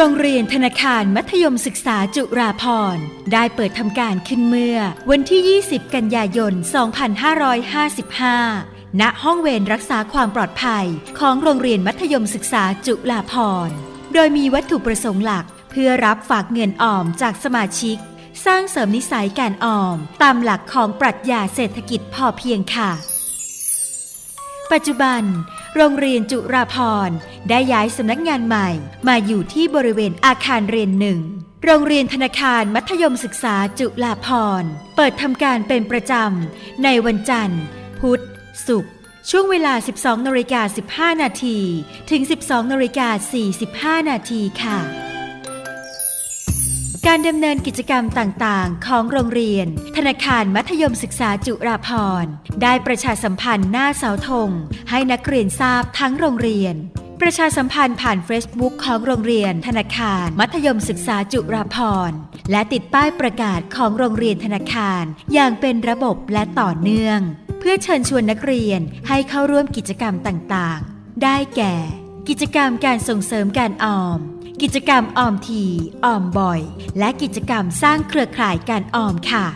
โรงเรียนธนาคารมัธยมศึกษาจุฬาภรณ์ ได้เปิดทำการขึ้นเมื่อ วันที่ 20 กันยายน 2555 ณ ห้องเวรรักษาความปลอดภัยของโรงเรียนมัธยมศึกษาจุฬาภรณ์ โดยมีวัตถุประสงค์หลัก เพื่อรับฝากเงินออมจากสมาชิก สร้างเสริมนิสัยการออม ตามหลักของปรัชญาเศรษฐกิจพอเพียงค่ะ ปัจจุบัน โรงเรียนจุฬาพรได้ย้ายสำนักงานใหม่ มาอยู่ที่บริเวณอาคารเรียนหนึ่ง โรงเรียนธนาคารมัธยมศึกษาจุฬาพรเปิดทำการเป็นประจำ ในวันจันทร์ พุธ ศุกร์ช่วงเวลา 12นาฬิกา15 นาที ถึง 12นาฬิกา45 นาทีค่ะ การดำเนินกิจกรรมต่างๆ ของโรงเรียน ธนาคารมัธยมศึกษาจุฬาภรณ์ ได้ประชาสัมพันธ์หน้าเสาธง ให้นักเรียนทราบทั้งโรงเรียน ประชาสัมพันธ์ผ่าน Facebook ของโรงเรียน ธนาคาร มัธยมศึกษาจุฬาภรณ์และติดป้ายประกาศของโรงเรียนธนาคาร อย่างเป็นระบบและต่อเนื่อง เพื่อเชิญชวนนักเรียนให้เข้าร่วมกิจกรรมต่างๆ ได้แก่ กิจกรรมการส่งเสริมการออม กิจกรรมออมทีออมบ่อย และกิจกรรมสร้างเครือข่ายการออมค่ะ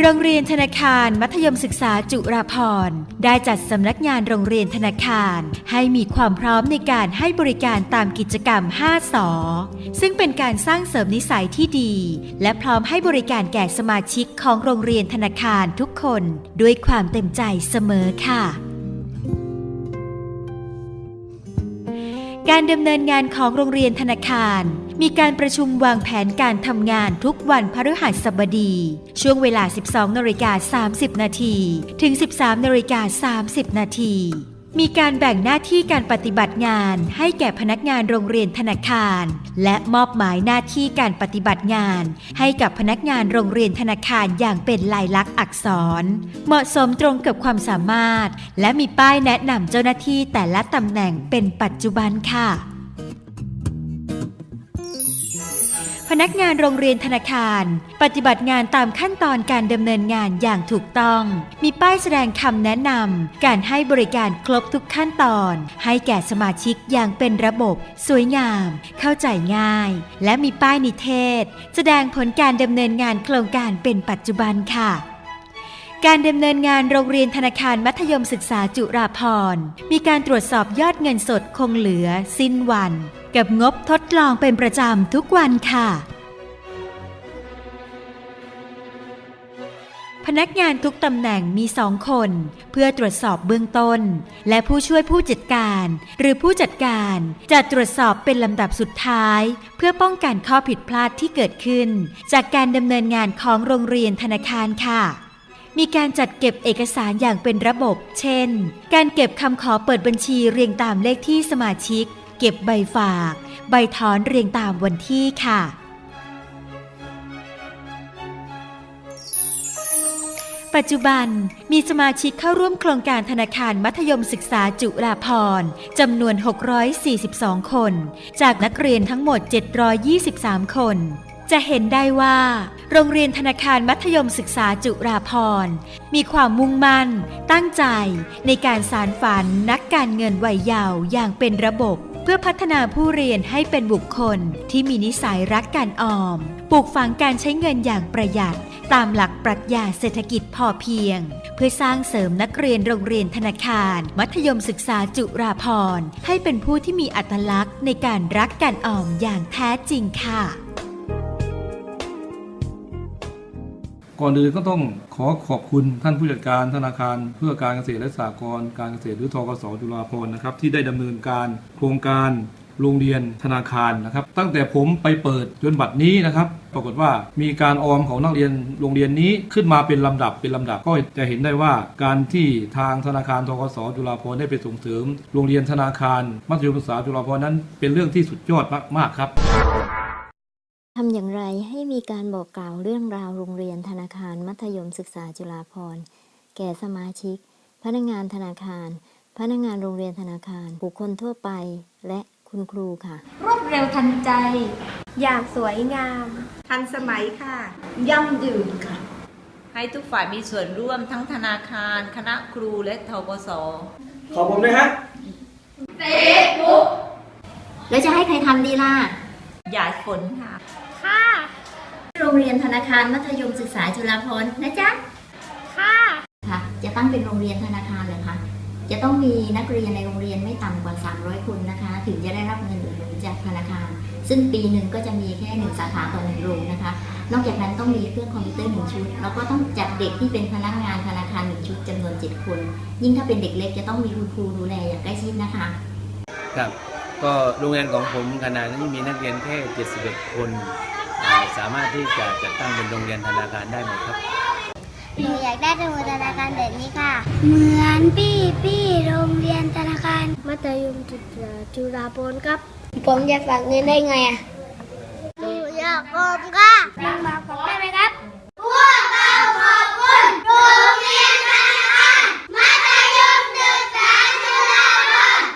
โรงเรียนธนาคารมัธยมศึกษาจุฬาภรณ์ได้จัดสำนักงานโรงเรียนธนาคาร ให้มีความพร้อมในการให้บริการตามกิจกรรม 5สอซึ่งเป็นการสร้างเสริมนิสัยที่ดี และพร้อมให้บริการแก่สมาชิกของโรงเรียนธนาคารทุกคน ด้วยความเต็มใจเสมอค่ะ การดำเนินงานของโรงเรียนธนาคาร มีการประชุมวางแผนการทำงานทุกวันพฤหัสบดี ช่วงเวลา 12นาฬิกา30 นาทีถึง 13นาฬิกา30 นาที มีการแบ่งหน้าที่การปฏิบัติงานให้แก่พนักงานโรงเรียนธนาคาร และมอบหมายหน้าที่การปฏิบัติงาน ให้กับพนักงานโรงเรียนธนาคารอย่างเป็นลายลักษณ์อักษร เหมาะสมตรงกับความสามารถ และมีป้ายแนะนำเจ้าหน้าที่แต่ละตำแหน่งเป็นปัจจุบันค่ะ พนักงานโรงเรียนธนาคาร ปฏิบัติงานตามขั้นตอนการดำเนินงานอย่างถูกต้อง มีป้ายแสดงคำแนะนำการให้บริการครบทุกขั้นตอน ให้แก่สมาชิกอย่างเป็นระบบ สวยงาม เข้าใจง่าย และมีป้ายนิเทศ แสดงผลการดำเนินงานโครงการเป็นปัจจุบันค่ะการดำเนินงานโรงเรียนธนาคารมัธยมศึกษาจุฬาภรณ์ มีการตรวจสอบยอดเงินสดคงเหลือ สิ้นวัน กับงบทดลองเป็นประจำทุกวันค่ะ พนักงานทุกตำแหน่งมีสองคน เพื่อตรวจสอบเบื้องต้น และผู้ช่วยผู้จัดการ หรือผู้จัดการจะตรวจสอบเป็นลำดับสุดท้าย เพื่อป้องกันข้อผิดพลาดที่เกิดขึ้น จากการดำเนินงานของโรงเรียนธนาคารค่ะมีการจัดเก็บเอกสารอย่างเป็นระบบ เช่น การเก็บคำขอเปิดบัญชีเรียงตามเลขที่สมาชิก เก็บใบฝาก ใบถอนเรียงตามวันที่ค่ะ ปัจจุบันมีสมาชิกเข้าร่วมโครงการธนาคารมัธยมศึกษาจุฬาภรณ์จำนวน 642 คน จากนักเรียนทั้งหมด 723 คนจะเห็นได้ว่า โรงเรียนธนาคารมัธยมศึกษาจุฬาภรณ์มีความมุ่งมั่น ตั้งใจในการสารฝันนักการเงินวัยเยาว์อย่างเป็นระบบ พื่อพัฒนาผู้เรียนให้เป็นบุคคลที่มีนิสัยรักการออม ปลูกฝังการใช้เงินอย่างประหยัด ตามหลักปรัชญาเศรษฐกิจพอเพียง เพื่อสร้างเสริมนักเรียนโรงเรียนธนาคาร มัธยมศึกษาจุฬาภรณ์ให้เป็นผู้ที่มีอัตลักษณ์ในการรักการออมอย่างแท้จริงค่ะ ก่อนอื่นก็ต้องขอขอบคุณท่านผู้จัดการธนาคาร เพื่อการเกษตรและสหกรณ์การเกษตรหรือทกสจุฬาภรณ์นะครับที่ได้ดำเนินการโครงการโรงเรียนธนาคารนะครับ ตั้งแต่ผมไปเปิดจนบัดนี้นะครับ ปรากฏว่ามีการออมของนักเรียนโรงเรียนนี้ขึ้นมาเป็นลำดับเป็นลำดับ ก็จะเห็นได้ว่าการที่ทางธนาคารทกสจุฬาภรณ์ได้ไปส่งเสริม โรงเรียนธนาคารมัธยมศึกษาจุฬาภรณ์นั้นเป็นเรื่องที่สุดยอดมากๆครับำอย่างไรให้มีการบอกกล่าวเรื่องราวโรงเรียนธนาคารมัธยมศึกษาจุฬาภรณ์แก่สมาชิก พนักงานธนาคาร พนักงานโรงเรียนธนาคาร บุคคลทั่วไปและคุณครูค่ะ รวดเร็วทันใจ อย่างสวยงาม ทันสมัยค่ะ ยั่งยืนค่ะ ให้ทุกฝ่ายมีส่วนร่วมทั้งธนาคาร คณะครูและทกศขอผมด้วยฮะแล้วจะให้ใครทำดีล่ะยายฝนค่ะโรงเรียนธนาคารมัธยมศึกษาจุฬาภรณ์นะจ๊ะ ค่ะ ค่ะ จะตั้งเป็นโรงเรียนธนาคารเลยค่ะ จะต้องมีนักเรียนในโรงเรียนไม่ต่ำกว่า 300 คนนะคะ ถึงจะได้รับเงินอุดหนุนจากธนาคาร ซึ่งปีหนึ่งก็จะมีแค่หนึ่งสาขาต่อหนึ่งโรงนะคะ นอกจากนั้นต้องมีเครื่องคอมพิวเตอร์หนึ่งชุด แล้วก็ต้องจัดเด็กที่เป็นพนักงานธนาคารหนึ่งชุดจำนวน 7 คน ยิ่งถ้าเป็นเด็กเล็กจะต้องมีคุณครูดูแลอย่างใกล้ชิดนะคะ ครับ ก็โรงเรียนของผมขณะนี้มีนักเรียนแค่ 71 คนอ่า สามารถที่จะจัดตั้งเป็นโรงเรียนธนาคารได้ไหมครับ หนูอยากได้สมุดธนาคารแบบนี้ค่ะ เหมือนปี้ปี้โรงเรียนธนาคาร มัธยมจุฬาจุฬาภรณ์ครับ ผมจะฝากเงินได้ไงอะหนูอยากโกงค่ะลองบอกผมได้ไหมครับ พวกเราขอบคุณโรงเรียนธนาคารมัธยมศึกษาจุฬาภรณ์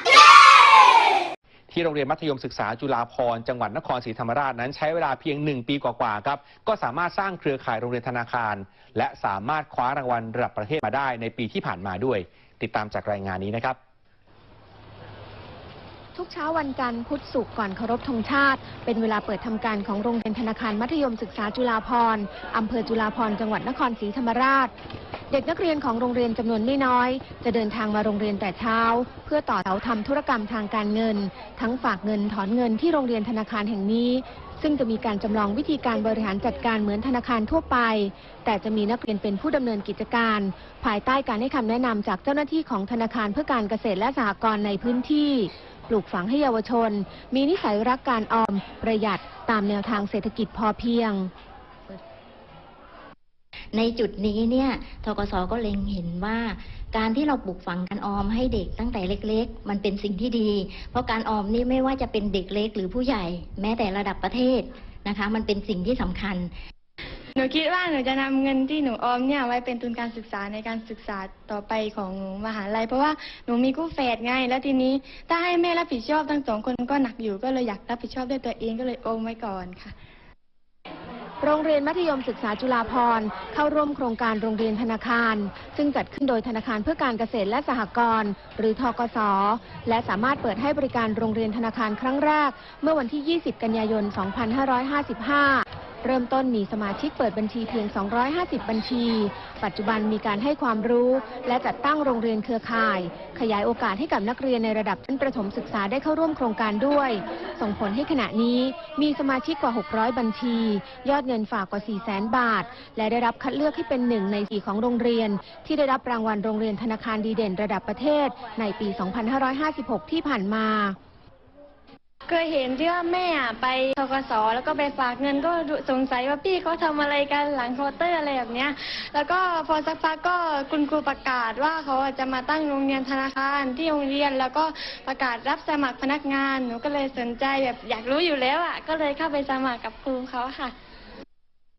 ที่โรียนมัธยมศึกษาจุฬาภรณ์จังหวัดนครศรีธรรมราชนั้นใช้เวลาเพียง 1 ปีกว่าๆครับ ก็สามารถสร้างเครือข่ายโรงเรียนธนาคาร และสามารถคว้ารางวัลระดับประเทศมาได้ในปีที่ผ่านมาด้วย ติดตามจากรายงานนี้นะครับ ทุกเช้าวันจันทร์พุธศุกร์ก่อนเคารพธงชาติ เป็นเวลาเปิดทำการของโรงเรียนธนาคารมัธยมศึกษาจุฬาภรณ์อำเภอจุฬาภร์จังหวัดนครศรีธรรมราช เด็กนักเรียนของโรงเรียนจำนวนไม่น้อย จะเดินทางมาโรงเรียนแต่เช้า เพื่อต่อแถวทำธุรกรรมทางการเงิน ทั้งฝากเงินถอนเงินที่โรงเรียนธนาคารแห่งนี้ ซึ่งจะมีการจำลองวิธีการบริหารจัดการเหมือนธนาคารทั่วไป แต่จะมีนักเรียนเป็นผู้ดำเนินกิจการ ภายใต้การให้คำแนะนำจากเจ้าหน้าที่ของธนาคารเพื่อการเกษตรและสหกรณ์ในพื้นที่ ปลูกฝังให้เยาวชน มีนิสัยรักการออมประหยัดตามแนวทางเศรษฐกิจพอเพียง ในจุดนี้เนี่ยทกสก็เล็งเห็นว่า การที่เราปลูกฝังการออมให้เด็กตั้งแต่เล็ก ๆ มันเป็นสิ่งที่ดี เพราะการออมนี่ไม่ว่าจะเป็นเด็กเล็กหรือผู้ใหญ่ แม้แต่ระดับประเทศนะคะ มันเป็นสิ่งที่สำคัญ หนูคิดว่าหนูจะนำเงินที่หนูออมเนี่ยไว้เป็นทุนการศึกษาในการศึกษาต่อไปของหนูมหาลัย เพราะว่าหนูมีคู่แฝดไงแล้วทีนี้ถ้าให้แม่รับผิดชอบทั้งสองคนก็หนักอยู่ก็เลยอยากรับผิดชอบด้วยตัวเองก็เลยออมไว้ก่อนค่ะ โรงเรียนมัธยมศึกษาจุฬาภรณ์เข้าร่วมโครงการโรงเรียนธนาคาร ซึ่งจัดขึ้นโดยธนาคารเพื่อการเกษตรและสหกรณ์หรือทกส และสามารถเปิดให้บริการโรงเรียนธนาคารครั้งแรก เมื่อวันที่ 20 กันยายน 2555 เริ่มต้นมีสมาชิกเปิดบัญชีเพียง 250 บัญชี ปัจจุบันมีการให้ความรู้ และจัดตั้งโรงเรียนเครือข่าย ขยายโอกาสให้กับนักเรียนในระดับชั้นประถมศึกษาได้เข้าร่วมโครงการด้วย ส่งผลให้ขณะนี้มีสมาชิกกว่า 600 บัญชี ยอดเงินฝากกว่า 400,000 บาท และได้รับคัดเลือกให้เป็นหนึ่งในสี่ของโรงเรียน ที่ได้รับรางวัลโรงเรียนธนาคารดีเด่นระดับประเทศ ในปี 2556 ที่ผ่านมา เคยเห็นที่ว่าแม่อะไปทกสแล้วก็ไปฝากเงินก็สงสัยว่าพี่เขาทำอะไรกันหลังเคาน์เตอร์อะไรแบบเนี้ย แล้วก็พอสักพักก็คุณครูประกาศว่าเขาจะมาตั้งโรงเรียนธนาคารที่โรงเรียน แล้วก็ประกาศรับสมัครพนักงานหนูก็เลยสนใจแบบอยากรู้อยู่แล้วอะก็เลยเข้าไปสมัครกับครูเขาค่ะ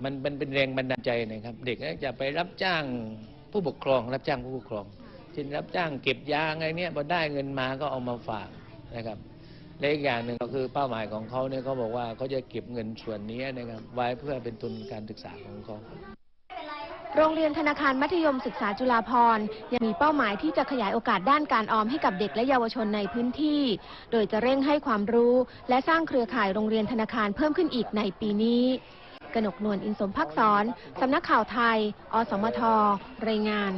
มันเป็นเป็นแรงบันดาลใจนะครับ เด็กก็จะไปรับจ้างผู้ปกครอง รับจ้างผู้ปกครองเช่นรับจ้างเก็บยางอะไรเนี่ยพอได้เงินมาก็เอามาฝากนะครับ และอีกอย่างหนึ่งก็คือเป้าหมายของเขาเนี่ยเขาบอกว่าเขาจะเก็บเงินส่วนนี้นะครับไว้เพื่อเป็นทุนการศึกษาของเขาโรงเรียนธนาคารมัธยมศึกษาจุฬาภรณ์ยังมีเป้าหมายที่จะขยายโอกาสด้านการออมให้กับเด็กและเยาวชนในพื้นที่ โดยจะเร่งให้ความรู้ และสร้างเครือข่ายโรงเรียนธนาคารเพิ่มขึ้นอีกในปีนี้ กนกนวลอินสมพักษรสำนักข่าวไทย อสมท รายงาน